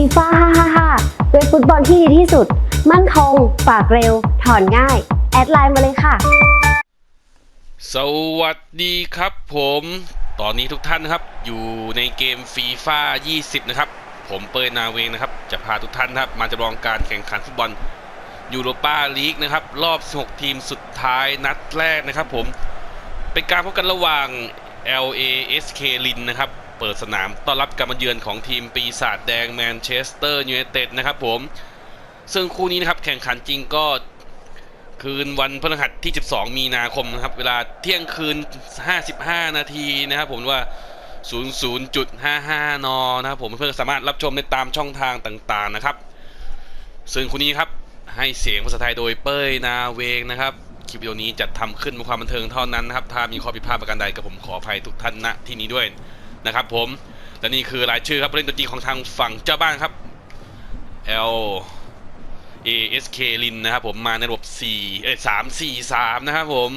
ฟีฟ่า555 เว็บฟุตบอลที่ดีที่สุด มั่นคง ฝากเร็ว ถอนง่าย แอดไลน์มาเลยค่ะ สวัสดีครับผม ตอนนี้ทุกท่านนะครับ อยู่ในเกมฟีฟ่า20 นะครับ ผมเปิดนาเวงนะครับ จะพาทุกท่านนะครับ มาจำลองการแข่งขันฟุตบอลยูโรปาลีกนะครับ รอบ 16 ทีมสุดท้ายนัดแรกนะครับผม เป็นการพบกันระหว่าง LASK ลินนะครับ เปิดสนามต้อนรับการมาเยือนของทีมปีศาจแดงแมนเชสเตอร์ยูไนเต็ดนะครับผม ซึ่งคู่นี้นะครับแข่งขันจริงก็คืนวันพฤหัสที่ 12 มีนาคมนะครับ เวลาเที่ยงคืน 55 นาทีนะครับผมว่า 00.55 น นะครับผมเพื่อนสามารถรับชมได้ตามช่องทางต่างๆนะครับ ซึ่งคุณนี้ครับให้เสียงภาษาไทยโดยเป้ยนาเวงนะครับคลิปวิดีโอนี้จัดทำขึ้นเพื่อความบันเทิงเท่านั้นนะครับ ถ้ามีข้อผิดพลาดประการใดก็ผมขออภัยทุกท่านณที่นี้ด้วย นะครับผมและนี่คือรายชื่อครับผู้เล่นตัวจริงของทางฝั่งเจ้าบ้านครับ L ASK ลินนะครับผมมาในระบบ4เอ้ย3 4 3 นะครับผม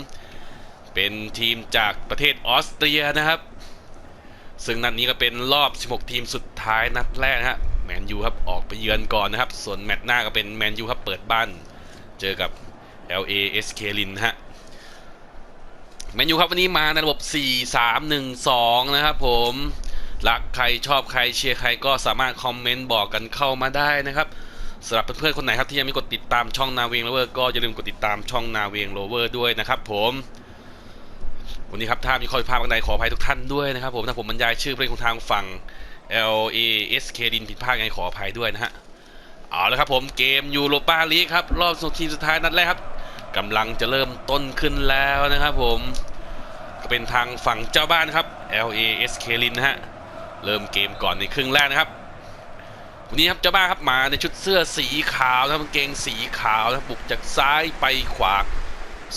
เป็นทีมจากประเทศออสเตรียนะครับ ซึ่งนัดนี้ก็เป็นรอบ 16 ทีมสุดท้ายนัดแรกนะฮะแมนยูครับออกไปเยือนก่อนนะครับ ส่วนแมตช์หน้าก็เป็นแมนยูครับเปิดบ้าน เจอกับ LASK ลินนะฮะ แมนยูครับวันนี้มาในระบบ 4 3 1 2 นะครับผมรักใครชอบใครเชียร์ใครก็สามารถคอมเมนต์บอกกันเข้ามาได้นะครับสำหรับเพื่อนๆคนไหนครับที่ยังไม่กดติดตามช่องนาเวงโรเวอร์ก็อย่าลืมกดติดตามช่องนาเวงโรเวอร์ด้วยนะครับผมวันนี้ครับถ้ามีข้อผิดพลาดบางใดขออภัยทุกท่านด้วยนะครับผมถ้าผมบรรยายชื่อเพลงของทางฝั่ง L A S K ดินผิดพลาดไงขออภัยด้วยนะฮะเอาละครับผมเกมยูโรปาลีกครับรอบสุดทีมสุดท้ายนัดแรกครับ กำลังจะเริ่มต้นขึ้นแล้วนะครับผมก็เป็นทางฝั่งเจ้าบ้านครับ L A S K ลินนะฮะเริ่มเกมก่อนในครึ่งแรกนะครับวันนี้ครับเจ้าบ้านครับมาในชุดเสื้อสีขาวนะครับเกงสีขาวนะบุกจากซ้ายไปขวา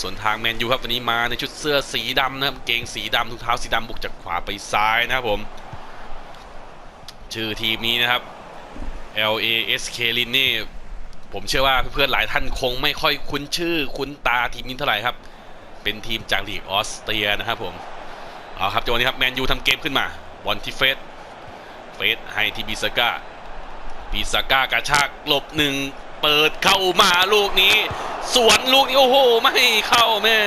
ส่วนทางแมนยูครับวันนี้มาในชุดเสื้อสีดำนะครับเกงสีดำถุงเท้าสีดำบุกจากขวาไปซ้ายนะครับผมชื่อทีมนี้นะครับ L A S K ลินนี่ ผมเชื่อว่าเพื่อนๆหลายท่านคงไม่ค่อยคุ้นชื่อ คุ้นตาทีมนี้เท่าไหร่ครับ เป็นทีมจากลีกออสเตรียนะครับผมเอาครับจังหวะนี้ครับแมนยูทำเกมขึ้นมาบอลที่เฟสเฟสให้ทีบีซาก้าปีซาก้ากระชากหลบหนึ่งเปิดเข้ามาลูกนี้ สวนลูกนี้โอ้โหไม่เข้าแม่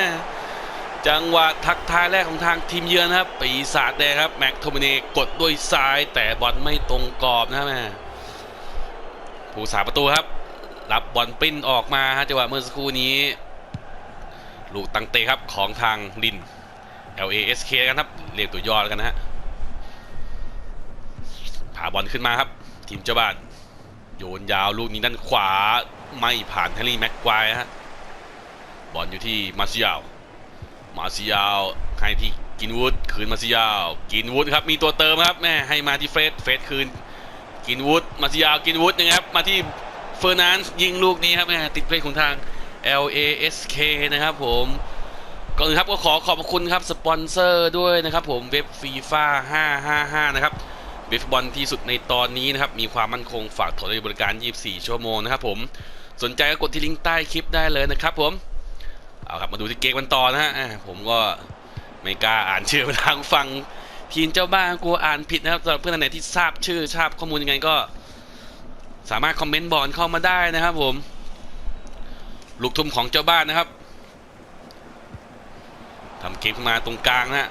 จังหวะทักทายแรกของทางทีมเยือนครับ ปีศาจแดงครับ แม็กโทมิเนกดด้วยซ้ายแต่บอลไม่ตรงกรอบนะแม่ผู้สาประตูครับ รับบอลปิ้นออกมาฮะจังหวะเมื่อสักครู่นี้ ลูกตังเตครับของทางลิน LASK กันครับ เรียกตัวย่อแล้วกันนะฮะพาบอลขึ้นมาครับ ทีมเจ้าบ้าน โยนยาวลูกนี้ด้านขวาไม่ผ่านแฮร์รี่แม็กควายฮะบอลอยู่ที่มาซิยาวมาซิยาวให้ที่กินวูดคืนมาซิยาว กินวูดครับมีตัวเติมครับแม่ให้มาที่เฟสเฟสคืน กินวูดมาซิยาวกินวูดนะครับมาที่ เฟอร์นันซ์ยิงลูกนี้ครับแม่ติดเพลงของทาง LASK นะครับผมก่อนอื่นครับก็ขอขอบคุณครับสปอนเซอร์ด้วยนะครับผมเว็บฟีฟ่า555 นะครับเว็บบอลที่สุดในตอนนี้นะครับ มีความมั่นคงฝากถอนบริการ 24 ชั่วโมงนะครับผมสนใจก็กดที่ลิงก์ใต้คลิปได้เลยนะครับผมเอาครับมาดูที่เกมกันต่อนะฮะผมก็ไม่กล้าอ่านชื่อทางฟังทีมเจ้าบ้านกลัวอ่านผิดนะครับสำหรับเพื่อนท่านไหนที่ทราบชื่อทราบข้อมูลยังไงก็ สามารถคอมเมนต์บอกเข้ามาได้นะครับผม ลูกทุ่มของเจ้าบ้านนะครับทำเกมมาตรงกลางนะฮะ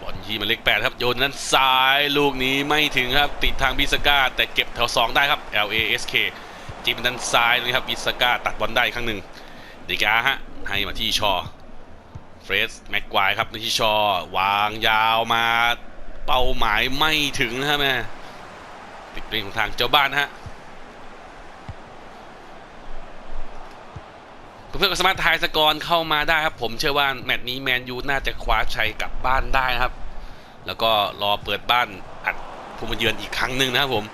บอลที่มาเลขแปดครับ โยนนั้นซ้ายลูกนี้ไม่ถึงครับ ติดทางบิสก้า แต่เก็บแถวสองได้ครับ L A S K จิ้มด้นซ้ายเลยครับบิสก้าตัดบอลได้อีกครั้งหนึ่งเดกาฮะให้มาที่ชอเฟรสแม็กควายครับที่ชอวางยาวมาเป้าหมายไม่ถึงนะครับแม่ ติดเป็นของทางเจ้าบ้านฮะเพื่อนๆก็สามารถทายสกอร์เข้ามาได้ครับ ผมเชื่อว่าแมตช์นี้แมนยูน่าจะคว้าชัยกลับบ้านได้นะครับ แล้วก็รอเปิดบ้านอัดผู้มาเยือนอีกครั้งหนึ่งนะครับผม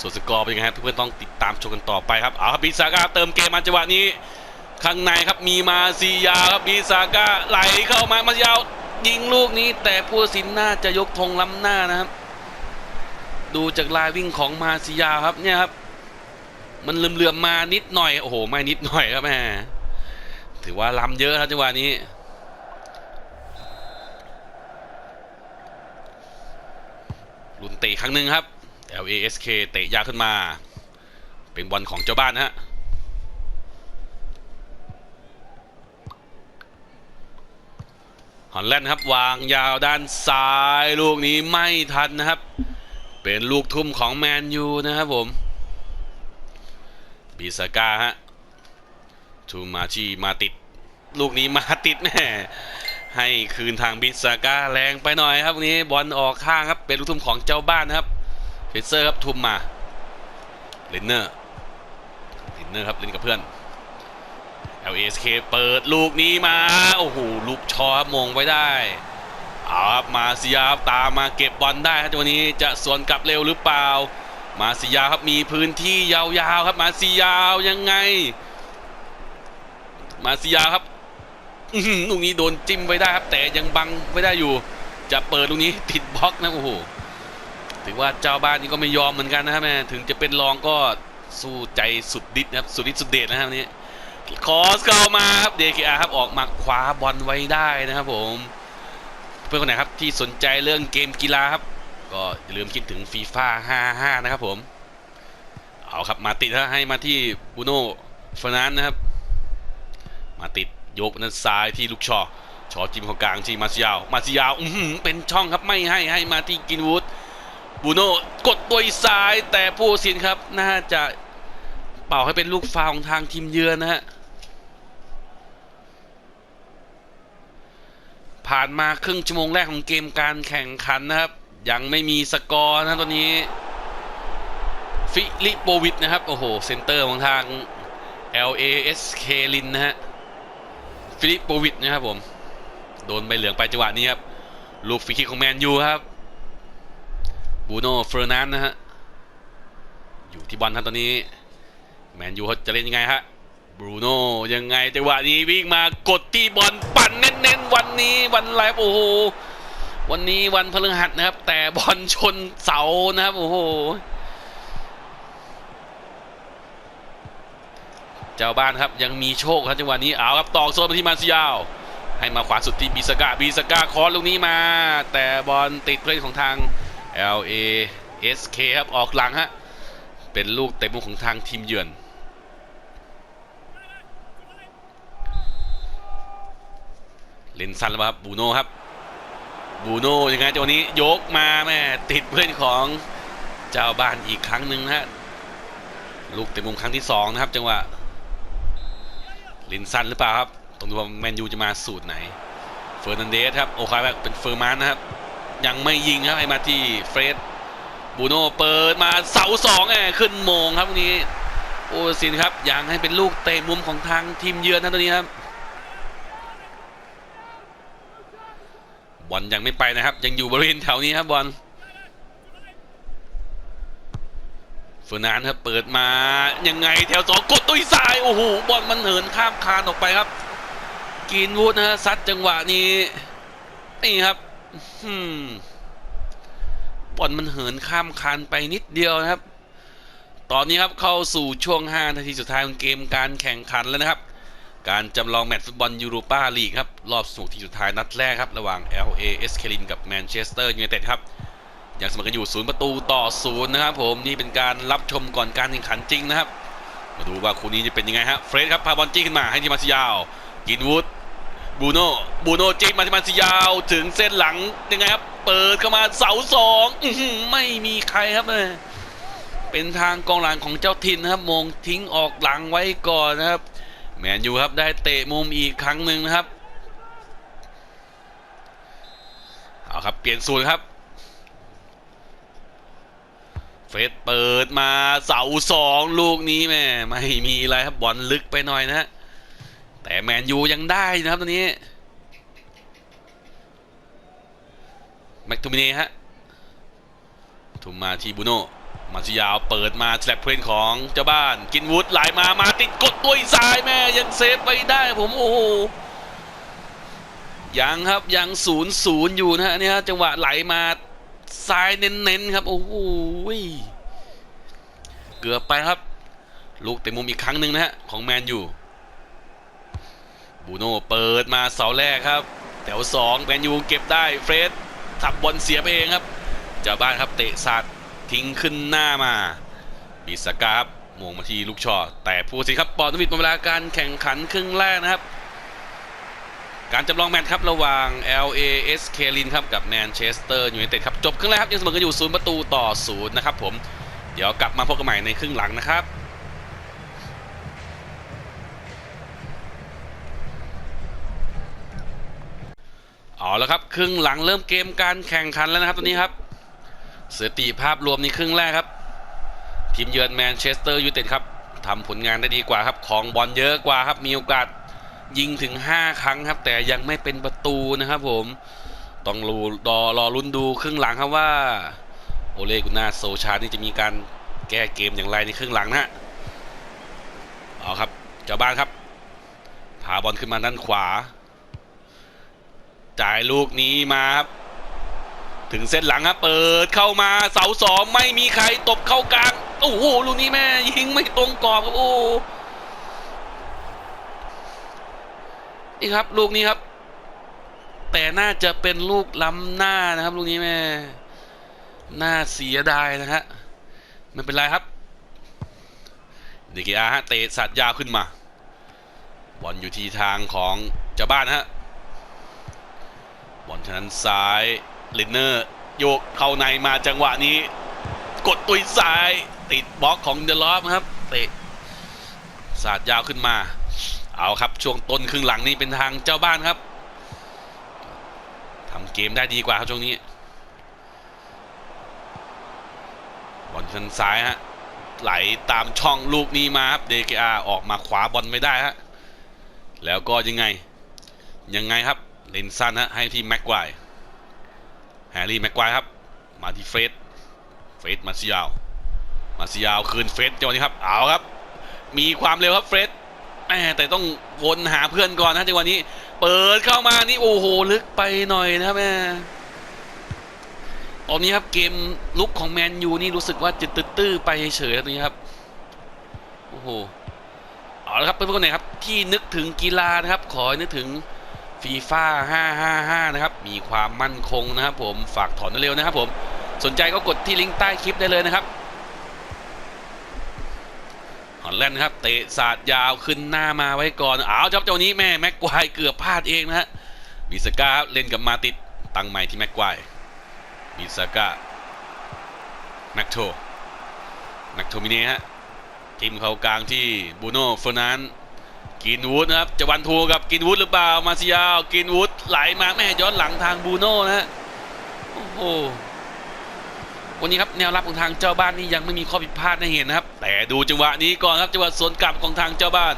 ส่วนสกอร์เป็นยังไงครับเพื่อนๆต้องติดตามชมกันต่อไปครับเอาครับบิซาก้าเติมเกมมาจังหวะนี้ข้างในครับมีมาซียาครับบิซาก้าไหลเข้ามามาซียาวยิงลูกนี้แต่ผู้สินน่าจะยกธงล้ำหน้านะครับ ดูจากลายวิ่งของมาซียาครับเนี่ยครับ มันเลื่อมๆมานิดหน่อยโอ้โหไม่นิดหน่อยครับแม่ถือว่าล้ำเยอะครับจังหวะนี้ลุนเตะครั้งหนึ่งครับ LASK เตะยาวขึ้นมา เป็นบอลของเจ้าบ้านฮะฮอลแลนด์ครับวางยาวด้านซ้ายลูกนี้ไม่ทันนะครับ เป็นลูกทุ่มของแมนยูนะครับผมบิสกาฮะทูมาชีมาติด ลูกนี้มาติดแม่ให้คืนทางบิสกาแรงไปหน่อยครับวันนี้บอลออกข้างครับเป็นลูกทุ่มของเจ้าบ้านนะครับเฟเซอร์ครับทุ่มมาเลนเนอร์เลนเนอร์ครับเล่นกับเพื่อน LSK เปิดลูกนี้มา โอ้โหลูกชอครับมงไว้ได้ เอาครับมาเซียครับตามมาเก็บบอลได้ครับจังหวะนี้จะสวนกลับเร็วหรือเปล่า มาเซียครับมีพื้นที่ยาวๆครับ มาเซียาวยังไง มาเซียครับลูกนี้โดนจิ้มไว้ได้ครับ แต่ยังบังไว้ได้อยู่ จะเปิดลูกนี้ติดบล็อกนะโอ้โหถือว่าเจ้าบ้านนี่ก็ไม่ยอมเหมือนกันนะครับแม่ถึงจะเป็นรองก็สู้ใจสุดฤทธิ์นะครับ สุดฤทธิ์สุดเดชนะครับนี้คอสเข้ามาครับเดคอาครับออกมาคว้าบอลไว้ได้นะครับผม พื่อนคนไหนครับที่สนใจเรื่องเกมกีฬาครับก็อย่าลืมคิดถึงฟีฟ่า55 นะครับผม เอาครับมาติดให้มาที่บูโน่ฟนานนะครับ มาติดยกนั้นซ้ายที่ลูกชอชอจิมของกลางที่มาซิยาว มาซิยาวอื้อหือเป็นช่องครับไม่ให้ให้มาที่กินวูดบูโน่กดตัวซ้ายแต่ผู้สินครับ น่าจะเป่าให้เป็นลูกฟาวของทางทีมเยือนนะฮะ ผ่านมาครึ่งชั่วโมงแรกของเกมการแข่งขันนะครับ ยังไม่มีสกอร์นะตอนนี้ ฟิลิปโปวิชนะครับ โอ้โห เซนเตอร์ของทาง LASK ลินนะฮะ ฟิลิปโปวิชนะครับผม โดนใบเหลืองไปจังหวะนี้ครับ ลูกฟรีคิกของแมนยูครับ บูโน่เฟอร์นันด์นะฮะ อยู่ที่บอลครับตอนนี้ แมนยูเขาจะเล่นยังไงฮะ บรูโน่ยังไงจังหวะนี้วิ่งมากดที่บอลปั่นเน้นๆ วันนี้วันไรครับโอ้โหวันนี้วันพฤหัสนะครับ แต่บอลชนเสานะครับ โอ้โห เจ้าบ้านครับยังมีโชคครับจังหวะนี้เอาครับตอกโซนไปที่มาซิยาว ให้มาขวาสุดที่บิสกาบิสกาคอร์ลูกนี้มา แต่บอลติดเพลนของทาง LA SK ครับออกหลังฮะเป็นลูกเตะมุมของทางทีมเยือน เลนซันแล้วครับบูโน่ครับบูโน่ยังไงจังหวะนี้ยกมาแม่ติดเพื่อนของเจ้าบ้านอีกครั้งหนึ่งนะฮะลูกเตะมุมครั้งที่สองนะครับ จังหวะเลนซันหรือเปล่าครับต้องดูว่าแมนยูจะมาสูตรไหนเฟอร์นันเดสครับโอ้คายแบบเป็นเฟอร์มานนะครับ ยังไม่ยิงครับไอ้มาที่เฟรดบูโน่เปิดมาเสาสองแอบขึ้นโมงครับตรงนี้โอ้สินครับยังให้เป็นลูกเตะมุมของทางทีมเยือนนะตัวนี้ครับ บอลยังไม่ไปนะครับ ยังอยู่บริเวณแถวนี้ครับบอลเฟอร์นานครับเปิดมายังไงแถวสองกดตุ้ยซายโอ้โหบอลมันเหินข้ามคานออกไปครับกีนวูดนะฮะซัดจังหวะนี้นี่ครับอืมบอลมันเหินข้ามคานไปนิดเดียวนะครับ ตอนนี้ครับเข้าสู่ช่วง 5 นาทีสุดท้ายของเกมการแข่งขันแล้วนะครับ การจำลองแมตช์ฟุตบอลยูโรปาลีกครับ รอบสุดที่สุดท้ายนัดแรกครับ ระหว่าง LA s k ลินกับแมนเชสเตอร์ยูไนเต็ดครับยังเสมอกันอยู่ศูนย์ประตูต่อศูนย์นะครับผมนี่เป็นการรับชมก่อนการแข่งขันจริงนะครับ มาดูว่าคู่นี้จะเป็นยังไงฮะเฟรดครับพาบอลจี้ขึ้นมาให้ทีมาซิยาว กินวูดบูโน่บูโน่จิ้มมาทีมาซิยาว ถึงเส้นหลังยังไงครับเปิดเข้ามาเสาสองอไม่มีใครครับเลยเป็นทางกองหลังของเจ้าถิ่นนะครับมงทิ้งออกหลังไว้ก่อนนะครับ แมนยูครับได้เตะมุมอีกครั้งหนึ่งนะครับเอาครับเปลี่ยนสูตรครับ เฟสเปิดมาเสาสองลูกนี้แม่ไม่มีอะไรครับบอลลึกไปหน่อยนะฮะแต่แมนยูยังได้นะครับตอนนี้แม็กทูมิเน่ฮะทุมมาทีบูโน่ มาซิยาวเปิดมาแสลบเพลนของเจ้าบ้าน กินวูดไหลมามาติดกดด้วยซ้ายแม่ยังเซฟไว้ได้ผมโอ้โหยังครับยังศูนย์ศูนย์อยู่นะฮะเนี่ยจังหวะไหลมาซ้ายเน้นๆครับโอ้โหเกือบไปครับ ลูกเตะมุมอีกครั้งหนึ่งนะฮะของแมนยูบูโน่เปิดมาเสาแรกครับแถวสองแมนยูเก็บได้เฟรดทับบอลเสียไปเองครับเจ้าบ้านครับเตะสาด ทิ้งขึ้นหน้ามาบิสกาครับมงมาที่ลูกชอแต่ผู้สิครับปอดวิดหมดเวลาการแข่งขันครึ่งแรกนะครับ การจำลองแมตช์ครับระหว่าง LAS เคลินครับกับแมนเชสเตอร์ยูไนเต็ดครับจบครึ่งแรกครับยังเสมอกันอยู่ศูนย์ประตูต่อศูนย์นะครับผมเดี๋ยวกลับมาพบกันใหม่ในครึ่งหลังนะครับเอาแล้วครับครึ่งหลังเริ่มเกมการแข่งขันแล้วนะครับตอนนี้ครับ สถิติภาพรวมในครึ่งแรกครับ ทีมเยือนแมนเชสเตอร์ยูไนเต็ดครับทำผลงานได้ดีกว่าครับของบอลเยอะกว่าครับ มีโอกาสยิงถึง 5 ครั้งครับ แต่ยังไม่เป็นประตูนะครับผมต้องรอรอรอลุ้นดูครึ่งหลังครับว่า โอเลกุนาโซชานี่จะมีการแก้เกมอย่างไรในครึ่งหลังนะฮะเอาครับเจ้าบ้านครับพาบอลขึ้นมาด้านขวา จ่ายลูกนี้มาครับ ถึงเส้นหลังครับเปิดเข้ามาเสาสองไม่มีใครตบเข้ากลางโอ้โหลูกนี้แม่ยิงไม่ตรงกรอบครับโอ้โหนี่ครับลูกนี้ครับ แต่น่าจะเป็นลูกล้ำหน้านะครับลูกนี้แม่น่าเสียดายนะฮะไม่เป็นไรครับเดกิอาฮะเตะสัตว์ยาวขึ้นมาบอลอยู่ที่ทางของเจ้าบ้านฮะบอลทางด้านซ้าย ลินเนอร์โยกเข้าในมาจังหวะนี้ กดตุยซ้าย ติดบล็อกของเดลอฟครับเตะสาดยาวขึ้นมา เอาครับช่วงต้นครึ่งหลังนี่เป็นทางเจ้าบ้านครับทำเกมได้ดีกว่าครับช่วงนี้บอลทางซ้ายฮะไหลตามช่องลูกนี้มาครับเดกอาออกมาขวาบอลไม่ได้ฮะแล้วก็ยังไง ยังไงครับเลนซันฮะให้ที่แม็กควาย แฮร์รี่แม็กควายครับ มาที่เฟสเฟสมาซิยาว มาซิยาวคืนเฟสจังหวะนี้ครับ เอาครับ มีความเร็วครับเฟสแหมแต่ต้องวนหาเพื่อนก่อนนะจังหวะนี้ เปิดเข้ามานี่โอ้โหลึกไปหน่อยนะครับแม่ตอนนี้ครับเกมลุกของแมนยูนี่รู้สึกว่าจะตื้อไปเฉยๆตรงนี้ครับโอ้โหเอาละครับเพื่อนๆคนไหนครับที่นึกถึงกีฬานะครับ ขอให้นึกถึง ฟีฟ่า555 นะครับ มีความมั่นคงนะครับผม ฝากถอนเร็วนะครับผม สนใจก็กดที่ลิงก์ใต้คลิปได้เลยนะครับฮอลแลนด์ครับเตะสาดยาวขึ้นหน้ามาไว้ก่อน อ้าวจับเจ้านี้แม่แม็กควายเกือบพลาดเองนะฮะบิสกาเล่นกับมาติดตั้งใหม่ที่แม็กควายบิสกาแม็กโทแม็กโทมิเน่ฮะทีมเขากลางที่บูโน่เฟอร์นันด์ กินวูดนะครับจะวันทูกับกินวูดหรือเปล่ามาซิยาวกินวูดไหลมาแม่ย้อนหลังทางบูโน่นะฮะโอ้โหวันนี้ครับแนวรับของทางเจ้าบ้านนี่ยังไม่มีข้อผิดพลาดให้เห็นนะครับ แต่ดูจังหวะนี้ก่อนครับจังหวะสวนกลับของทางเจ้าบ้าน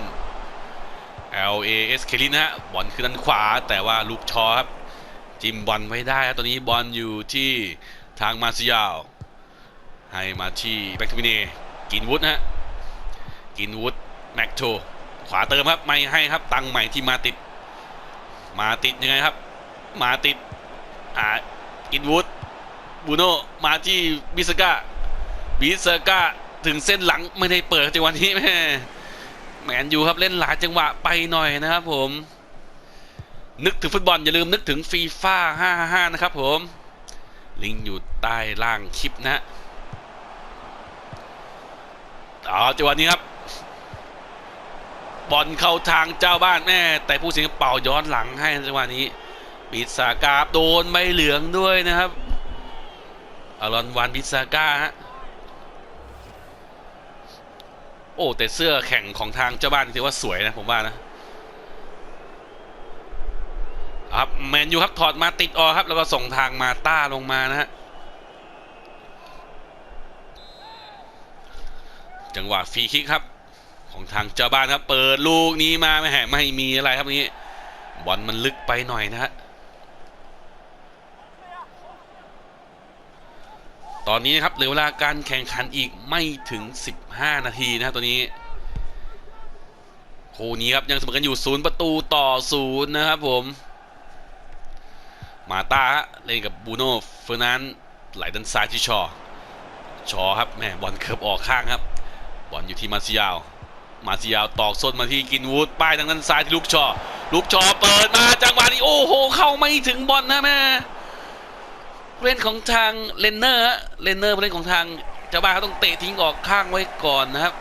LAS เคลินนะฮะบอลขึ้นด้านขวาแต่ว่าลูกชอครับจิมบอลไว้ได้ครับตอนนี้บอลอยู่ที่ทางมาซิยาว ให้มาที่แบ็กทูมิเน่กินวูดนะฮะกินวูดแม็กโช ขวาเติมครับไม่ให้ครับตังใหม่ที่มาติด มาติดยังไงครับ มาติดอ่ากินวูดบูโนมาที่บิสก้าบิสก้าถึงเส้นหลังไม่ได้เปิดจังหวะนี้แม่แมนยูครับเล่นหลายจังหวะไปหน่อยนะครับผม นึกถึงฟุตบอลอย่าลืมนึกถึงฟีฟ่า55 นะครับผม ลิงอยู่ใต้ล่างคลิปนะเอจังหวะนี้ครับ บอลเข้าทางเจ้าบ้านแม่แต่ผู้สิงเป่าย้อนหลังให้จังหวะนี้ปิดสากาโดนใบเหลืองด้วยนะครับอารอนวันพิซาก้าฮะโอ้แต่เสื้อแข่งของทางเจ้าบ้านถือว่าสวยนะผมว่านะครับแมนยูครับถอดมาติดออครับ แล้วก็ส่งทางมาต้าลงมานะฮะจังหวะฟรีคิกครับ ของทางเจ้าบ้านครับ เปิดลูกนี้มาไม่แหไม่มีอะไรครับนี้บอลมันลึกไปหน่อยนะฮะตอนนี้นะครับเหลือเวลาการแข่งขันอีกไม่ถึง 15 นาทีนะตัวนี้คู่นี้ครับยังเสมอกันอยู่ศูนย์ประตูต่อศูนย์นะครับผมมาตาฮะเล่นกับบูโน่เฟอร์นันไหลด้านซ้ายที่ชอ ชอครับแม่บอลเคิร์ฟออกข้างครับ บอลอยู่ที่มาซิยาว มาซิยาวตอกส้นมาที่กินวูดป้ายทางด้านซ้ายที่ลูกชอลูกชอเปิดมาจังหวะนี้โอ้โห เข้าไม่ถึงบอลนะแม่เล่นของทางเลนเนอร์ฮะเลนเนอร์เล่นของทางเจ้าบ้านเขาต้องเตะทิ้งออกข้างไว้ก่อนนะครับ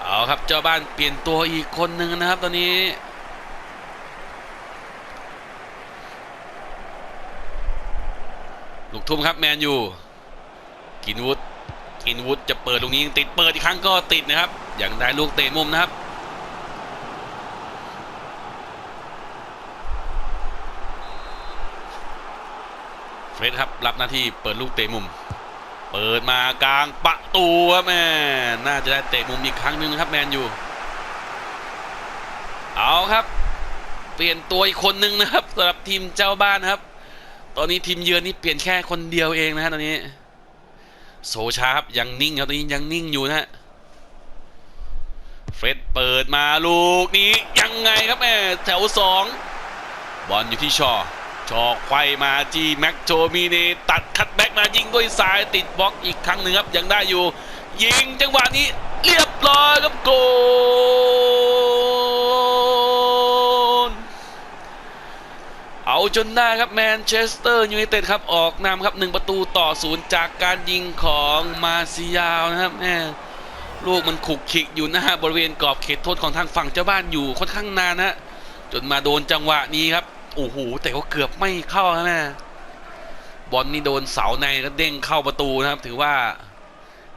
เอาครับเจ้าบ้านเปลี่ยนตัวอีกคนหนึ่งนะครับ ตอนนี้ลูกทุ่มครับแมนยูกินวุฒ กินวุฒจะเปิดลูกนี้ติดเปิดอีกครั้งก็ติดนะครับ อย่างได้ลูกเตะมุมนะครับเฟรดครับรับหน้าที่เปิดลูกเตะมุม เปิดมากลางประตูครับแม่น่าจะได้เตะมุมอีกครั้งหนึ่งนะครับแมนยูเอาครับ เปลี่ยนตัวอีกคนหนึ่งนะครับสำหรับทีมเจ้าบ้านครับ ตอนนี้ทีมเยือนนี่เปลี่ยนแค่คนเดียวเองนะฮะตอนนี้ โซชารับยังนิ่งครับตอนนี้ยังนิ่งอยู่นะฮะเฟรดเปิดมาลูกนี้ยังไงครับแม่แถวสองบอลอยู่ที่ชอชอไขว้มาจีแม็กโจมีเนตัดคัดแบ็กมายิงด้วยซ้ายติดบล็อกอีกครั้งหนึ่งครับยังได้อยู่ ยิงจังหวะนี้เรียบร้อยครับโก จนได้ครับแมนเชสเตอร์ยูไนเต็ดครับออกนำครับ1ประตูต่อศูนย์จากการยิงของมาซิยาวนะครับแม่ลูกมันขุกขิกอยู่นะฮะบริเวณกรอบเขตโทษของทางฝั่งเจ้าบ้านอยู่ค่อนข้างนานนะจนมาโดนจังหวะนี้ครับโอ้โหแต่ก็เกือบไม่เข้านะแม่บอลนี่โดนเสาในก็เด้งเข้าประตูนะครับ ถือว่า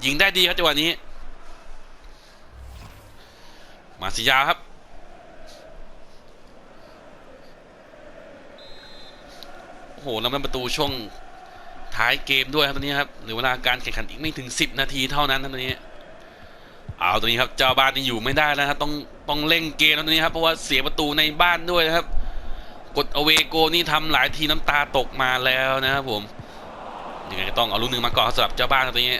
ยิงได้ดีครับจังหวะนี้ มาซิยาวครับ โอ้โหแล้วมันประตูช่วงท้ายเกมด้วยครับตอนนี้ครับเหรือเวลาการแข่งขันอีกไม่ถึง 10 นาทีเท่านั้นครับตอนนี้เอาตัวนี้ครับเจ้าบ้านนี่อยู่ไม่ได้แล้วครับต้องต้องเร่งเกมตอนนี้ครับเพราะว่าเสียประตูในบ้านด้วยนะครับ กดอเวโกนี่ทำหลายทีน้ำตาตกมาแล้วนะครับผมยังไงก็ต้องเอาลูกหนึ่งมาก่อนสำหรับเจ้าบ้านตอนนี้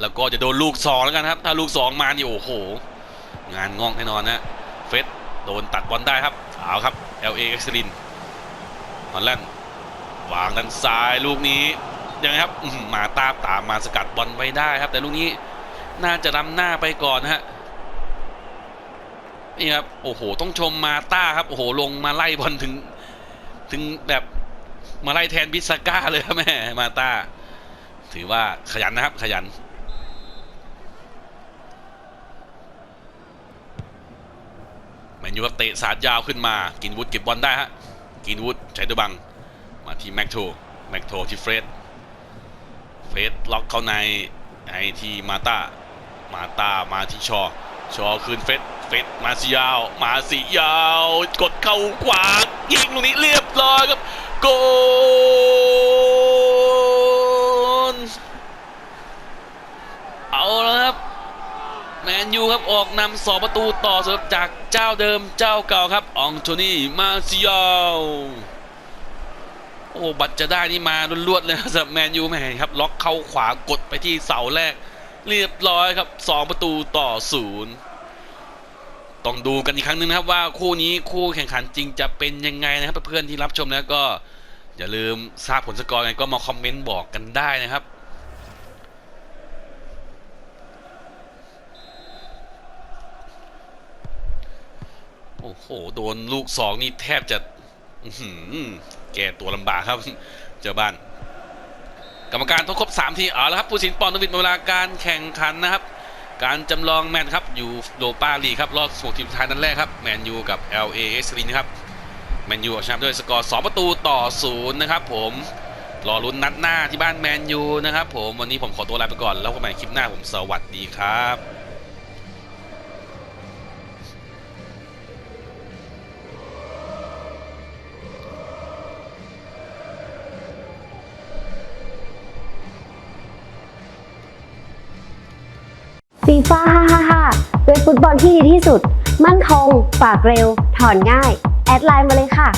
แล้วก็จะโดนลูกสองแล้วกันครับ ถ้าลูกสองมานี่โอ้โห งานงอกแน่นอนนะเฟสโดนตัดบอลได้ครับเอาครับ LA เอ็กซ์ลินฮอลแลนด์ วางด้านซ้ายลูกนี้ยังไงครับมาตาตามมาสกัดบอลไว้ได้ครับ แต่ลูกนี้น่าจะนำหน้าไปก่อนนะฮะนี่ครับโอ้โห ต้องชมมาต้าครับโอ้โหลงมาไล่บอลถึง ถึงแบบมาไล่แทนบิสก้าเลยครับแม่มาต้า ถือว่าขยันนะครับ ขยันแมนยูครับเตะสาดยาวขึ้นมา กินวุฒเก็บบอลได้ฮะกินวุฒใช้ตัวบัง มาที่แม็กโทแม็กโทที่เฟรดเฟรดล็อกเข้าในให้ที่มาตามาตามาที่ชอ ชอคืนเฟรดเฟรดมาสียาว มาสียาว กดเข้าขวายิงลูกนี้เรียบร้อยครับโกลเอาแล้วครับ แมนยูครับออกนำสองประตูต่อสำหรับจากเจ้าเดิมเจ้าเก่าครับ อองโทนี่มาซิยาล โอ้บัตรจะได้นี่มาลวดๆเลยสำหรับแมนยูแม่ครับล็อกเข้าขวากดไปที่เสาแรก เรียบร้อยครับ 2 ประตูต่อศูนย์ต้องดูกันอีกครั้งหนึงนะครับว่าคู่นี้คู่แข่งขันจริงจะเป็นยังไงนะครับเพื่อนๆที่รับชมแล้วก็อย่าลืมทราบผลสกอร์ไงก็มาคอมเมนต์บอกกันได้นะครับโอ้โห โดนลูกสองนี่แทบจะ อื้อ แก้ตัวลำบากครับ เจ้าบ้าน กรรมการทดครบ3ทีเอาละครับผู้สินปอนด์วิทย์เวลาการแข่งขันนะครับ การจำลองแมนครับอยู่โลปาลีครับรอบ16ทีมสุดท้ายนัดแรกครับแมนยูกับ LA เอสลินครับแมนยูเอาชนะด้วยสกอร์2ประตูต่อศูนย์นะครับผมรอลุ้นนัดหน้าที่บ้านแมนยูนะครับผมวันนี้ผมขอตัวลาไปก่อนแล้วพบกันใหม่คลิปหน้าผมสวัสดีครับ ฟาฮ่าฮ่าฮ่าเวยฟุตบอลที่ดีที่สุด มั่นคงปากเร็ว ถอนง่าย แอดไลน์มาเลยค่ะ